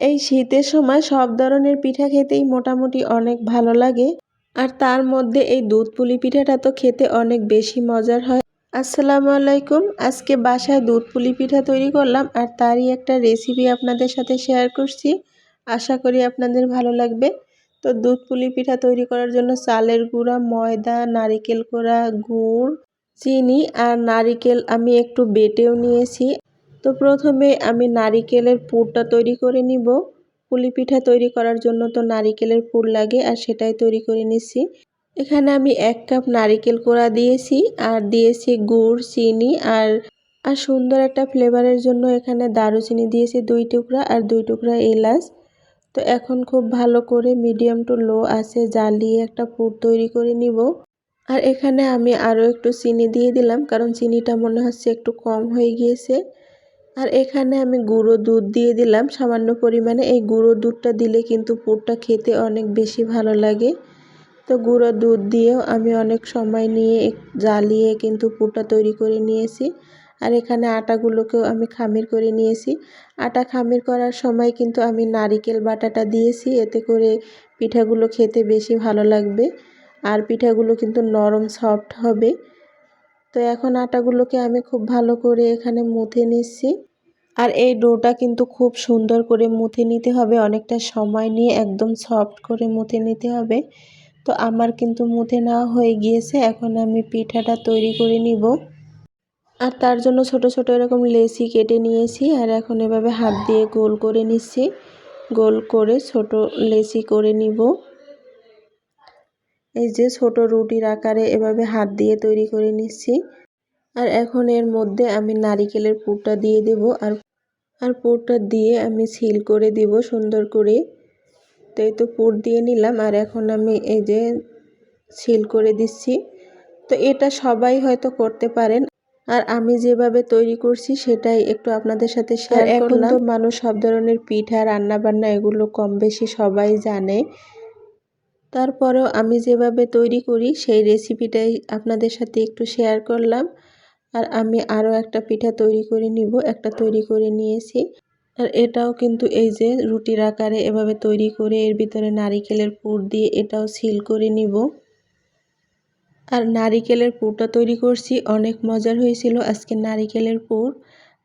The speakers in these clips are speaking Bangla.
এই শীতের সময় সব ধরনের পিঠা খেতেই মোটামুটি অনেক ভালো লাগে। আর তার মধ্যে এই দুধ পুলি পিঠাটা তো খেতে অনেক বেশি মজার হয়। আসসালামু আলাইকুম। আজকে বাসায় দুধ পুলি পিঠা তৈরি করলাম আর তারই একটা রেসিপি আপনাদের সাথে শেয়ার করছি। আশা করি আপনাদের ভালো লাগবে। তো দুধ পুলি পিঠা তৈরি করার জন্য চালের গুঁড়া, ময়দা, নারিকেল কোড়া, গুড়, চিনি আর নারিকেল আমি একটু বেটেও নিয়েছি। তো প্রথমে আমি নারিকেলের পুরটা তৈরি করে নিব। পুলি পিঠা তৈরি করার জন্য তো নারিকেলের পুর লাগে, আর সেটাই তৈরি করে নিচ্ছি এখানে আমি এক কাপ নারিকেল কোড়া দিয়েছি, আর দিয়েছি গুড়, চিনি, আর আর সুন্দর একটা ফ্লেভারের জন্য এখানে দারুচিনি দিয়েছি দুই টুকরা, আর দুই টুকরা এলাচ। তো এখন খুব ভালো করে মিডিয়াম টু লো আছে জ্বালিয়ে একটা পুর তৈরি করে নিব। আর এখানে আমি আরও একটু চিনি দিয়ে দিলাম, কারণ চিনিটা মনে হচ্ছে একটু কম হয়ে গিয়েছে। আর এখানে আমি গুঁড়ো দুধ দিয়ে দিলাম। সামান্য পরিমাণে এই গুঁড়ো দুধটা দিলে কিন্তু পুরটা খেতে অনেক বেশি ভালো লাগে। তো গুঁড়ো দুধ দিয়েও আমি অনেক সময় নিয়ে জ্বালিয়ে কিন্তু পুরটা তৈরি করে নিয়েছি। আর এখানে আটাগুলোকেও আমি খামির করে নিয়েছি। আটা খামির করার সময় কিন্তু আমি নারিকেল বাটাটা দিয়েছি। এতে করে পিঠাগুলো খেতে বেশি ভালো লাগবে। আর পিঠাগুলো কিন্তু নরম সফট হবে। তো এখন আটাগুলোকে আমি খুব ভালো করে এখানে মুথে নিচ্ছি। আর এই ডোটা কিন্তু খুব সুন্দর করে মুথে নিতে হবে। অনেকটা সময় নিয়ে একদম সফট করে মুথে নিতে হবে। তো আমার কিন্তু মুথে নেওয়া হয়ে গিয়েছে। এখন আমি পিঠাটা তৈরি করে নিব। আর তার জন্য ছোট ছোট এরকম লেসি কেটে নিয়েছি। আর এখন এভাবে হাত দিয়ে গোল করে নিচ্ছি। গোল করে ছোট লেসি করে নিব। এই যে ছোট রুটির আকারে এভাবে হাত দিয়ে তৈরি করে নিচ্ছি। আর এখন এর মধ্যে আমি নারিকেলের পুরটা দিয়ে দেব। আর আর পুরটা দিয়ে আমি সিল করে দিব সুন্দর করে। তো এই তো পুর দিয়ে নিলাম আর এখন আমি এই যে সিল করে দিচ্ছি। তো এটা সবাই হয়তো করতে পারেন। আর আমি যেভাবে তৈরি করছি সেটাই একটু আপনাদের সাথে শেয়ার এখন তো মানুষ সব ধরনের পিঠা রান্না বান্না এগুলো কম বেশি সবাই জানে। তারপরেও আমি যেভাবে তৈরি করি সেই রেসিপিটাই আপনাদের সাথে একটু শেয়ার করলাম। আর আমি আরও একটা পিঠা তৈরি করে নিব, একটা তৈরি করে নিয়েছি। আর এটাও কিন্তু এই যে রুটির আকারে এভাবে তৈরি করে এর ভিতরে নারিকেলের পুর দিয়ে এটাও সিল করে নিব। আর নারিকেলের পুরটা তৈরি করছি, অনেক মজার হয়েছিল আজকে নারিকেলের পুর।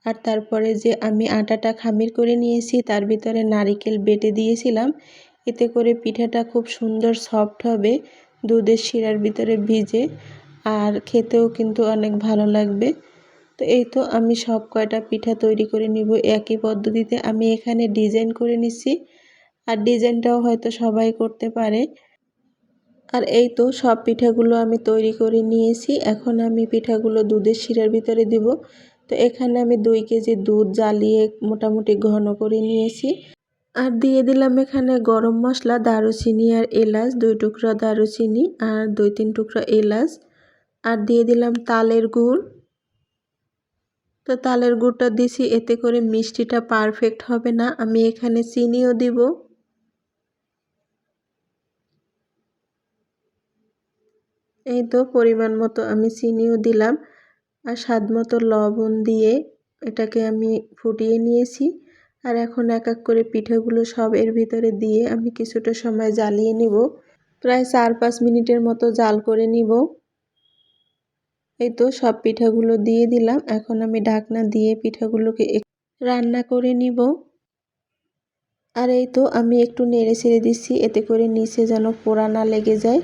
আর তারপরে যে আমি আটাটা খামির করে নিয়েছি, তার ভিতরে নারিকেল বেটে দিয়েছিলাম। এতে করে পিঠাটা খুব সুন্দর সফট হবে, দুধের শিরার ভিতরে ভিজে। আর খেতেও কিন্তু অনেক ভালো লাগবে। তো এই তো আমি সব কয়টা পিঠা তৈরি করে নিব একই পদ্ধতিতে। আমি এখানে ডিজাইন করে নিচ্ছি আর ডিজাইনটাও হয়তো সবাই করতে পারে। আর এই তো সব পিঠাগুলো আমি তৈরি করে নিয়েছি। এখন আমি পিঠাগুলো দুধের শিরার ভিতরে দিব। তো এখানে আমি দুই কেজি দুধ জ্বালিয়ে মোটামুটি ঘন করে নিয়েছি। আর দিয়ে দিলাম এখানে গরম মশলা, দারুচিনি আর এলাচ, দুই টুকরা দারুচিনি আর দুই তিন টুকরা এলাচ। আর দিয়ে দিলাম তালের গুড়। তো তালের গুড়টা দিছি, এতে করে মিষ্টিটা পারফেক্ট হবে না। আমি এখানে চিনিও দিব। এই তো পরিমাণ মতো আমি চিনিও দিলাম আর স্বাদ মতো লবণ দিয়ে এটাকে আমি ফুটিয়ে নিয়েছি। আর এখন এক এক করে পিঠেগুলো সব এর ভিতরে দিয়ে আমি কিছুটা সময় জ্বালিয়ে নিব। প্রায় চার পাঁচ মিনিটের মতো জাল করে নিব। এই তো সব পিঠাগুলো দিয়ে দিলাম। এখন আমি ঢাকনা দিয়ে পিঠাগুলোকে রান্না করে নিব। আর এই তো আমি একটু নেড়ে ছেড়ে দিচ্ছি, এতে করে নিচে যেন পোড়া না লেগে যায়।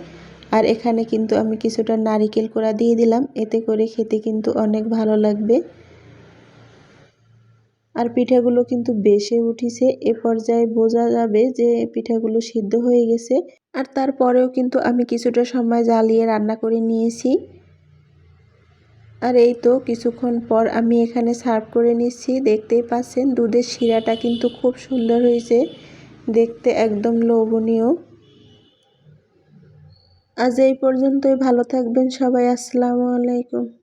আর এখানে কিন্তু আমি কিছুটা নারিকেল কোড়া দিয়ে দিলাম, এতে করে খেতে কিন্তু অনেক ভালো লাগবে। আর পিঠাগুলো কিন্তু বেশে উঠিছে, এ পর্যায়ে বোঝা যাবে যে পিঠাগুলো সিদ্ধ হয়ে গেছে। আর তারপরেও কিন্তু আমি কিছুটা সময় জ্বালিয়ে রান্না করে নিয়েছি। আর এই তো কিছুক্ষণ পর আমি এখানে সার্ভ করে নিচ্ছি। দেখতেই পাচ্ছেন, দুধের শিরাটা কিন্তু খুব সুন্দর হয়েছে। দেখতে একদম লোভনীয়। আজ এই পর্যন্তই। ভালো থাকবেন সবাই। আসসালামু আলাইকুম।